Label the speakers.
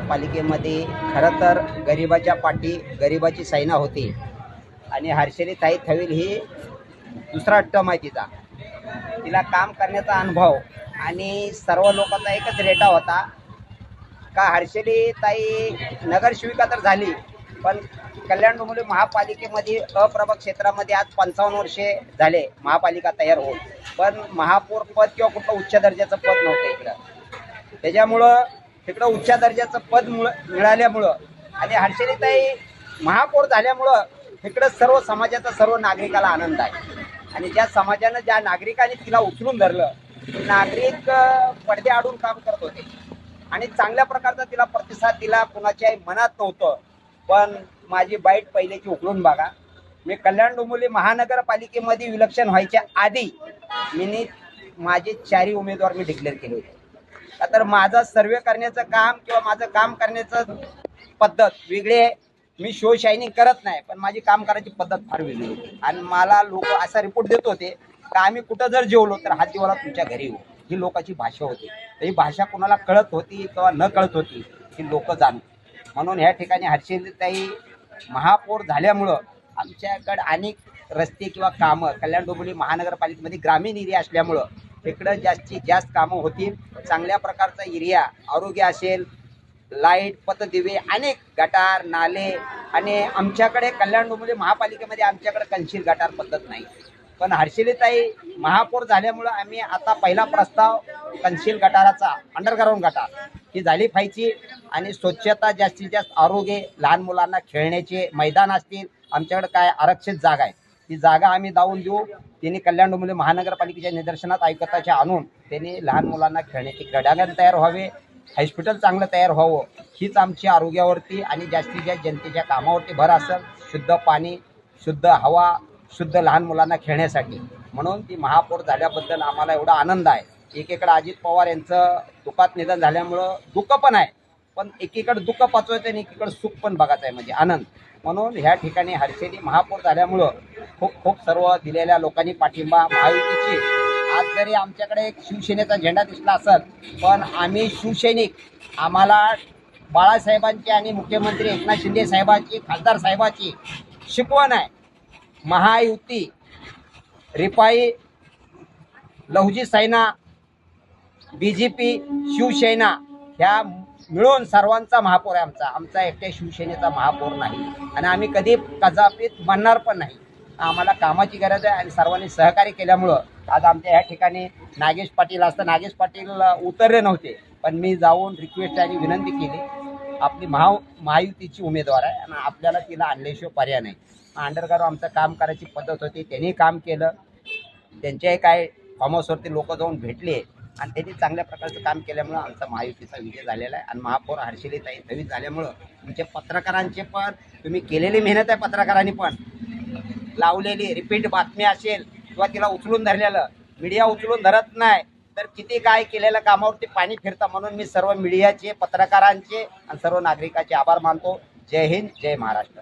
Speaker 1: पालिकेमध्ये खरं तर गरिबाच्या पाठी गरिबाची सैना होती. आणि हर्षली ताई थवील ही दुसरा टर्म आहे तिचा तिला काम करण्याचा अनुभव आणि सर्व लोकांचा एकच रेटा होता. का हर्षली ताई नगरसेविका तर झाली पण कल्याण डोंबिवली महापालिकेमध्ये अप्रभाग क्षेत्रामध्ये आज पंचावन्न वर्षे झाले महापालिका तयार होऊन. पण महापौर पद किंवा कुठलं उच्च दर्जाचं पद नव्हतं इकडं. त्याच्यामुळं तिकडं उच्च दर्जाचं पद मिळाल्यामुळं आणि हर्षलीताई महापौर झाल्यामुळं तिकडं सर्व समाजाचा सर्व नागरिकाला आनंद आहे. आणि ज्या समाजानं ज्या नागरिकांनी तिला उचलून धरलं नागरिक पडदे आडून काम करत होते. आणि चांगल्या प्रकारचा तिला प्रतिसाद दिला कुणाच्याही मनात नव्हतं. पण माझी बाईट पहिल्याची उकळून बघा. मी कल्याण डोंबिवली महानगरपालिकेमध्ये विलक्षण व्हायच्या आधी मी माझे चारही उमेदवार मी डिक्लेअर केले होते. तर माझा सर्वे करण्याचं काम किंवा माझं काम करण्याचं पद्धत वेगळी आहे. मी शो शायनिंग करत नाही पण माझी काम करायची पद्धत फार वेगळी आणि मला लोक असा रिपोर्ट देत होते का आम्ही कुठं जर जेवलो तर हा जेवला तुमच्या घरी येऊ. ही लोकांची भाषा होती. ही भाषा कोणाला कळत होती किंवा न कळत होती ही लोक जाण म्हणून ह्या ठिकाणी हर्षिलताई महापौर झाल्यामुळं आमच्याकडं अनेक रस्ते किंवा कामं कल्याण डोंबिवली महानगरपालिकेमध्ये ग्रामीण एरिया असल्यामुळं इकडं जास्तीत जास्त कामं होतील चांगल्या प्रकारचा एरिया आरोग्य असेल लाइट पतदिवे अनेक गटार नाले आणि आमच्याकडे कल्याण डोंबिवली महापालिकेमध्ये आमच्याकडे कन्शील गटार पद्धत नाही. पण हर्षिलीताई महापौर झाल्यामुळं आम्ही आता पहिला प्रस्ताव कन्शील गटाराचा अंडरग्राऊंड गटार ही झाली पाहिजे आणि स्वच्छता जास्तीत जास्त आरोग्य लहान मुलांना खेळण्याचे मैदान असतील आमच्याकडे काय आरक्षित जागा आहे. ती जागा आम्ही दावून देऊ. त्यांनी कल्याण डोंबिवली महानगरपालिकेच्या निदर्शनात आयुक्ताचे आणून त्यांनी लहान मुलांना खेळण्याचे क्रीडांगण तयार व्हावे. हॉस्पिटल चांगलं तयार व्हावं हीच आमची आरोग्यावरती आणि जास्तीत जास्त जनतेच्या कामावरती भर असेल. शुद्ध पाणी शुद्ध हवा शुद्ध लहान मुलांना खेळण्यासाठी. म्हणून ती महापौर झाल्याबद्दल आम्हाला एवढा आनंद आहे. एकीकडे अजित पवार यांचं दुःखात निधन झाल्यामुळं दुःख पण आहे. पण एकीकडे दुःख पाचवायचं आणि एकीकडे सुख पण बघायचं आहे. म्हणजे आनंद. म्हणून ह्या ठिकाणी हर्षेली महापौर झाल्यामुळं खूप खूप सर्व दिलेल्या लोकांनी पाठिंबा महायुतीची. आज जरी आमच्याकडे एक शिवसेनेचा झेंडा दिसला असेल पण आम्ही शिवसैनिक आम्हाला बाळासाहेबांची आणि मुख्यमंत्री एकनाथ शिंदे साहेबांची खासदार साहेबाची शिकवण आहे. महायुती रिपाई लहुजी सैना बी जे पी शिवसेना ह्या मिळून सर्वांचा महापौर आहे आमचा. आमचा एकट्या शिवसेनेचा महापौर नाही. आणि आम्ही कधी कदापित म्हणणार पण नाही. आम्हाला कामाची गरज आहे आणि सर्वांनी सहकार्य केल्यामुळं आज आमच्या ह्या ठिकाणी नागेश पाटील असतं. नागेश पाटील उतरले नव्हते पण मी जाऊन रिक्वेस्ट आणि विनंती केली. आपली महा महायुतीची उमेदवार आहे आणि आपल्याला तिला आणल्याशिवाय पर्याय नाही. अंडरगार आमचं काम करायची पद्धत होती त्यांनी काम केलं. त्यांच्याही काय फार्म हाऊसवरती लोक जाऊन भेटले आणि त्यांनी चांगल्या प्रकारचं काम केल्यामुळं आमचा महायुतीचा विजय झालेला आहे. आणि महापौर हर्षिलीताई नवीन झाल्यामुळं तुमच्या पत्रकारांचे पण तुम्ही केलेली मेहनत आहे पत्रकारांनी पण. लावलेली रिपीट बातमी असेल किंवा तिला उचलून धरलेलं. मीडिया उचलून धरत नाही. तर किती काय केलेल्या कामावरती पाणी फिरतं म्हणून मी सर्व मीडियाचे पत्रकारांचे आणि सर्व नागरिकांचे आभार मानतो. जय हिंद जय महाराष्ट्र.